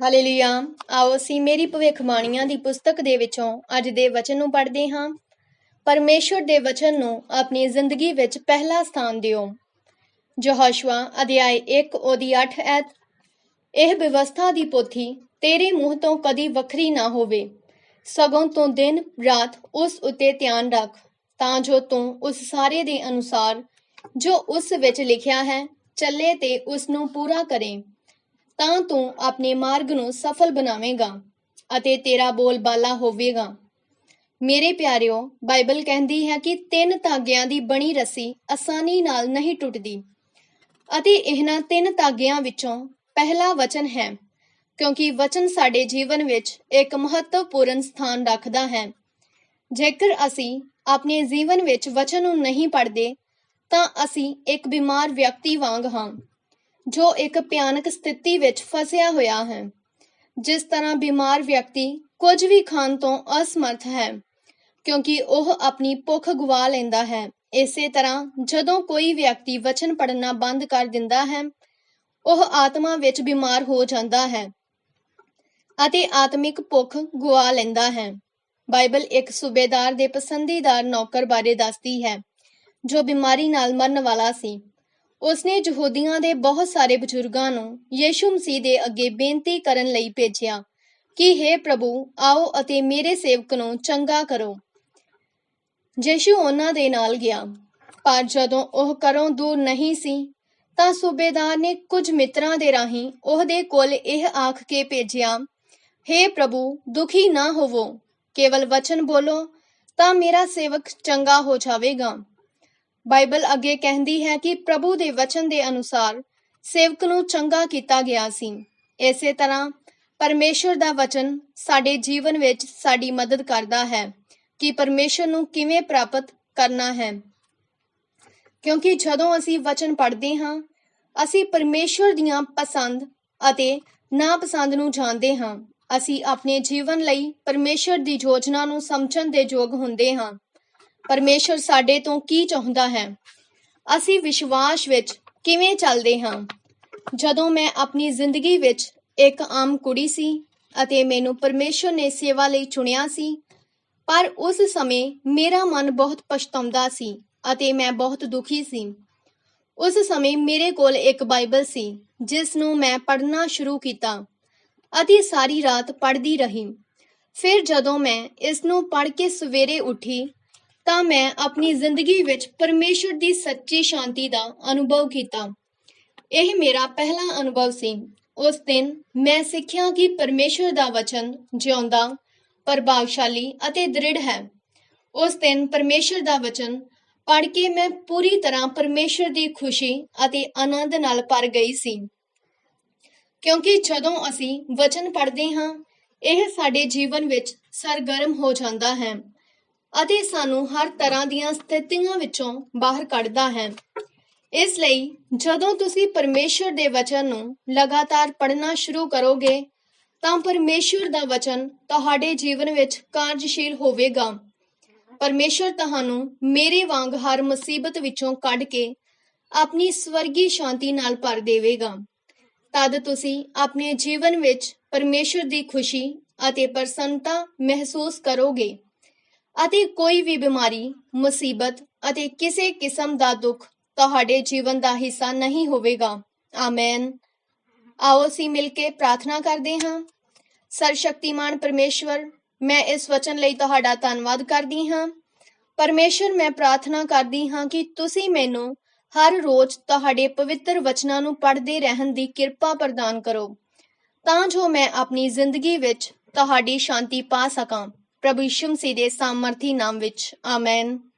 Hallelujah. ਆਓ ਅਸੀਂ ਮੇਰੀ ਭਵਿੱਖਬਾਣੀਆਂ ਦੀ ਪੁਸਤਕ ਦੇ ਵਿੱਚੋਂ ਅੱਜ ਦੇ ਵਚਨ ਨੂੰ ਪੜ੍ਹਦੇ ਹਾਂ। ਪਰਮੇਸ਼ਵਰ ਦੇ ਵਚਨ ਨੂੰ ਆਪਣੀ ਜ਼ਿੰਦਗੀ ਵਿੱਚ ਪਹਿਲਾ ਸਥਾਨ ਦਿਓ। ਯਹੋਸ਼ੂਆ ਅਧਿਆਇ 1 ਉਹਦੀ 8 ਐਤ, ਇਹ ਵਿਵਸਥਾ ਦੀ ਪੋਥੀ ਤੇਰੇ ਮੂੰਹ ਤੋਂ ਕਦੀ ਵੱਖਰੀ ਨਾ ਹੋਵੇ। ਸਗੋਂ ਤੋਂ ਦਿਨ ਰਾਤ ਉਸ ਉਤੇ ਧਿਆਨ ਰੱਖ, ਤਾਂ ਜੋ ਤੂੰ ਉਸ ਸਾਰੇ ਦੇ ਅਨੁਸਾਰ ਜੋ ਉਸ ਵਿੱਚ ਲਿਖਿਆ ਹੈ, ਚੱਲੇ ਤੇ ਉਸ ਨੂੰ ਪੂਰਾ ਕਰੇ। ਤਾਂ ਤੂੰ ਆਪਣੇ ਮਾਰਗ ਨੂੰ ਸਫਲ ਬਣਾਵੇਂਗਾ ਅਤੇ ਤੇਰਾ ਬੋਲਬਾਲਾ ਹੋਵੇਗਾ। ਮੇਰੇ ਪਿਆਰਿਓ, ਬਾਈਬਲ ਕਹਿੰਦੀ ਹੈ ਕਿ ਤਿੰਨ ਧਾਗਿਆਂ ਦੀ ਬਣੀ ਰੱਸੀ ਆਸਾਨੀ ਨਾਲ ਨਹੀਂ ਟੁੱਟਦੀ ਅਤੇ ਇਹਨਾਂ ਤਿੰਨ ਧਾਗਿਆਂ ਵਿੱਚੋਂ ਪਹਿਲਾ ਵਚਨ ਹੈ, ਕਿਉਂਕਿ ਵਚਨ ਸਾਡੇ ਜੀਵਨ ਵਿੱਚ ਇੱਕ ਮਹੱਤਵਪੂਰਨ ਸਥਾਨ ਰੱਖਦਾ ਹੈ। ਜੇਕਰ ਅਸੀਂ ਆਪਣੇ ਜੀਵਨ ਵਿੱਚ ਵਚਨ ਨੂੰ ਨਹੀਂ ਪੜ੍ਹਦੇ, ਤਾਂ ਅਸੀਂ ਇੱਕ ਬਿਮਾਰ ਵਿਅਕਤੀ ਵਾਂਗ ਹਾਂ। ਜੋ ਇੱਕ ਭਿਆਨਕ ਸਥਿਤੀ ਵਿੱਚ ਫਸਿਆ ਹੋਇਆ ਹੈ। ਜਿਸ ਤਰ੍ਹਾਂ ਬਿਮਾਰ ਵਿਅਕਤੀ ਕੁਝ ਵੀ ਖਾਣ ਤੋਂ ਅਸਮਰਥ ਹੈ, ਕਿਉਂਕਿ ਉਹ ਆਪਣੀ ਭੁੱਖ ਗਵਾ ਲੈਂਦਾ ਹੈ। ਇਸੇ ਤਰ੍ਹਾਂ ਜਦੋਂ ਕੋਈ ਵਿਅਕਤੀ ਵਚਨ ਪੜ੍ਹਨਾ ਬੰਦ ਕਰ ਦਿੰਦਾ ਹੈ, ਉਹ ਆਤਮਾ ਵਿੱਚ ਬਿਮਾਰ ਹੋ ਜਾਂਦਾ ਹੈ ਅਤੇ ਆਤਮਿਕ ਭੁੱਖ ਗਵਾ ਲੈਂਦਾ ਹੈ। ਬਾਈਬਲ ਇੱਕ ਸੂਬੇਦਾਰ ਦੇ ਪਸੰਦੀਦਾਰ ਨੌਕਰ ਬਾਰੇ ਦੱਸਦੀ ਹੈ, ਜੋ ਬਿਮਾਰੀ ਨਾਲ ਮਰਨ ਵਾਲਾ ਸੀ। ਉਸਨੇ ਯਹੂਦੀਆਂ ਦੇ ਬਹੁਤ ਸਾਰੇ ਬਜ਼ੁਰਗਾਂ ਨੂੰ ਯੀਸ਼ੂ ਮਸੀਹ ਦੇ ਅੱਗੇ ਬੇਨਤੀ ਕਰਨ ਲਈ ਭੇਜਿਆ ਕਿ हे ਪ੍ਰਭੂ, ਆਓ ਅਤੇ ਮੇਰੇ ਸੇਵਕ ਨੂੰ ਚੰਗਾ ਕਰੋ। ਯੀਸ਼ੂ ਉਹਨਾਂ ਦੇ ਨਾਲ ਗਿਆ। ਪਰ ਜਦੋਂ ਉਹ ਘਰੋਂ ਦੂਰ ਨਹੀਂ ਸੀ, ਤਾਂ ਸੂਬੇਦਾਰ ਨੇ ਕੁਝ ਮਿੱਤਰਾਂ ਦੇ ਰਾਹੀਂ ਉਹਦੇ ਕੋਲ ਇਹ ਆਖ ਕੇ ਭੇਜਿਆ हे ਪ੍ਰਭੂ, ਦੁਖੀ ਨਾ ਹੋਵੋ, ਕੇਵਲ ਵਚਨ ਬੋਲੋ ਤਾਂ ਮੇਰਾ ਸੇਵਕ ਚੰਗਾ ਹੋ ਜਾਵੇਗਾ। ਬਾਈਬਲ ਅੱਗੇ ਕਹਿੰਦੀ ਹੈ ਕਿ ਪ੍ਰਭੂ ਦੇ ਵਚਨ ਦੇ ਅਨੁਸਾਰ ਸੇਵਕ ਨੂੰ ਚੰਗਾ ਕੀਤਾ ਗਿਆ ਸੀ। ਇਸੇ ਤਰ੍ਹਾਂ ਪਰਮੇਸ਼ਰ ਦਾ ਵਚਨ ਸਾਡੇ ਜੀਵਨ ਵਿੱਚ ਸਾਡੀ ਮਦਦ ਕਰਦਾ ਹੈ ਕਿ ਪਰਮੇਸ਼ਰ ਨੂੰ ਕਿਵੇਂ ਪ੍ਰਾਪਤ ਕਰਨਾ ਹੈ। ਕਿਉਂਕਿ ਜਦੋਂ ਅਸੀਂ ਵਚਨ ਪੜ੍ਹਦੇ ਹਾਂ, ਅਸੀਂ ਪਰਮੇਸ਼ਰ ਦੀਆਂ ਪਸੰਦ ਅਤੇ ਨਾਪਸੰਦ ਨੂੰ ਜਾਣਦੇ ਹਾਂ। ਅਸੀਂ ਆਪਣੇ ਜੀਵਨ ਲਈ ਪਰਮੇਸ਼ਰ ਦੀ ਯੋਜਨਾ ਨੂੰ ਸਮਝਣ ਦੇ ਯੋਗ ਹੁੰਦੇ ਹਾਂ। ਪਰਮੇਸ਼ਰ ਸਾਡੇ ਤੋਂ ਕੀ ਚਾਹੁੰਦਾ ਹੈ? ਅਸੀਂ ਵਿਸ਼ਵਾਸ ਵਿੱਚ ਕਿਵੇਂ ਚੱਲਦੇ ਹਾਂ? ਜਦੋਂ ਮੈਂ ਆਪਣੀ ਜ਼ਿੰਦਗੀ ਵਿੱਚ ਇੱਕ ਆਮ ਕੁੜੀ ਸੀ ਅਤੇ ਮੈਨੂੰ ਪਰਮੇਸ਼ਰ ਨੇ ਸੇਵਾ ਲਈ ਚੁਣਿਆ ਸੀ, ਪਰ ਉਸ ਸਮੇਂ ਮੇਰਾ ਮਨ ਬਹੁਤ ਪਛਤਾਉਂਦਾ ਸੀ ਅਤੇ ਮੈਂ ਬਹੁਤ ਦੁਖੀ ਸੀ। ਉਸ ਸਮੇਂ ਮੇਰੇ ਕੋਲ ਇੱਕ ਬਾਈਬਲ ਸੀ, ਜਿਸ ਨੂੰ ਮੈਂ ਪੜ੍ਹਨਾ ਸ਼ੁਰੂ ਕੀਤਾ ਅਤੇ ਸਾਰੀ ਰਾਤ ਪੜ੍ਹਦੀ ਰਹੀ। ਫਿਰ ਜਦੋਂ ਮੈਂ ਇਸ ਨੂੰ ਪੜ੍ਹ ਕੇ ਸਵੇਰੇ ਉੱਠੀ ਤਾਂ ਮੈਂ ਆਪਣੀ ਜ਼ਿੰਦਗੀ ਵਿੱਚ ਪਰਮੇਸ਼ਰ ਦੀ ਸੱਚੀ ਸ਼ਾਂਤੀ ਦਾ ਅਨੁਭਵ ਕੀਤਾ। ਇਹ ਮੇਰਾ ਪਹਿਲਾ ਅਨੁਭਵ ਸੀ। ਉਸ ਦਿਨ ਮੈਂ ਸਿੱਖਿਆ ਕਿ ਪਰਮੇਸ਼ਰ ਦਾ ਵਚਨ ਜਿਉਂਦਾ, ਪ੍ਰਭਾਵਸ਼ਾਲੀ ਅਤੇ ਦ੍ਰਿੜ ਹੈ। ਉਸ ਦਿਨ ਪਰਮੇਸ਼ਰ ਦਾ ਵਚਨ ਪੜ੍ਹ ਕੇ ਮੈਂ ਪੂਰੀ ਤਰ੍ਹਾਂ ਪਰਮੇਸ਼ਰ ਦੀ ਖੁਸ਼ੀ ਅਤੇ ਆਨੰਦ ਨਾਲ ਭਰ ਗਈ ਸੀ। ਕਿਉਂਕਿ ਜਦੋਂ ਅਸੀਂ ਵਚਨ ਪੜ੍ਹਦੇ ਹਾਂ, ਇਹ ਸਾਡੇ ਜੀਵਨ ਵਿੱਚ ਸਰਗਰਮ ਹੋ ਜਾਂਦਾ ਹੈ। ਅਤੇ ਸਾਨੂੰ ਹਰ ਤਰ੍ਹਾਂ ਦੀਆਂ ਸਥਿਤੀਆਂ ਵਿੱਚੋਂ ਬਾਹਰ ਕੱਢਦਾ ਹੈ। ਇਸ ਲਈ ਜਦੋਂ ਤੁਸੀਂ ਪਰਮੇਸ਼ਰ ਦੇ ਵਚਨ ਨੂੰ ਲਗਾਤਾਰ ਪੜ੍ਹਨਾ ਸ਼ੁਰੂ ਕਰੋਗੇ, ਤਾਂ ਪਰਮੇਸ਼ਰ ਦਾ ਵਚਨ ਤੁਹਾਡੇ ਜੀਵਨ ਵਿੱਚ ਕਾਰਜਸ਼ੀਲ ਹੋਵੇਗਾ। ਪਰਮੇਸ਼ਰ ਤੁਹਾਨੂੰ ਮੇਰੇ ਵਾਂਗ ਹਰ ਮੁਸੀਬਤ ਵਿੱਚੋਂ ਕੱਢ ਕੇ ਆਪਣੀ ਸਵਰਗੀ ਸ਼ਾਂਤੀ ਨਾਲ ਭਰ ਦੇਵੇਗਾ। ਤਦ ਤੁਸੀਂ ਆਪਣੇ ਜੀਵਨ ਵਿੱਚ ਪਰਮੇਸ਼ਰ ਦੀ ਖੁਸ਼ੀ ਅਤੇ ਪ੍ਰਸੰਨਤਾ ਮਹਿਸੂਸ ਕਰੋਗੇ। ਅਤੇ ਕੋਈ ਵੀ ਬਿਮਾਰੀ, ਮੁਸੀਬਤ ਅਤੇ ਕਿਸੇ ਕਿਸਮ ਦਾ ਦੁੱਖ ਤੁਹਾਡੇ ਜੀਵਨ ਦਾ ਹਿੱਸਾ ਨਹੀਂ ਹੋਵੇਗਾ। ਆਮੇਨ। ਆਓ ਅਸੀਂ ਮਿਲ ਕੇ ਪ੍ਰਾਰਥਨਾ ਕਰਦੇ ਹਾਂ। ਸਰਸ਼ਕਤੀਮਾਨ ਪਰਮੇਸ਼ਵਰ, ਮੈਂ ਇਸ ਵਚਨ ਲਈ ਤੁਹਾਡਾ ਧੰਨਵਾਦ ਕਰਦੀ ਹਾਂ। ਪਰਮੇਸ਼ਰ ਮੈਂ ਪ੍ਰਾਰਥਨਾ ਕਰਦੀ ਹਾਂ ਕਿ ਤੁਸੀਂ ਮੈਨੂੰ ਹਰ ਰੋਜ਼ ਤੁਹਾਡੇ ਪਵਿੱਤਰ ਵਚਨਾਂ ਨੂੰ ਪੜ੍ਹਦੇ ਰਹਿਣ ਦੀ ਕਿਰਪਾ ਪ੍ਰਦਾਨ ਕਰੋ, ਤਾਂ ਜੋ ਮੈਂ ਆਪਣੀ ਜ਼ਿੰਦਗੀ ਵਿੱਚ ਤੁਹਾਡੀ ਸ਼ਾਂਤੀ ਪਾ ਸਕਾਂ। ਪ੍ਰਭੂ ਯਿਸੂ ਮਸੀਹ ਦੇ ਸਾਮਰਥੀ ਨਾਮ ਵਿੱਚ ਆਮੇਨ।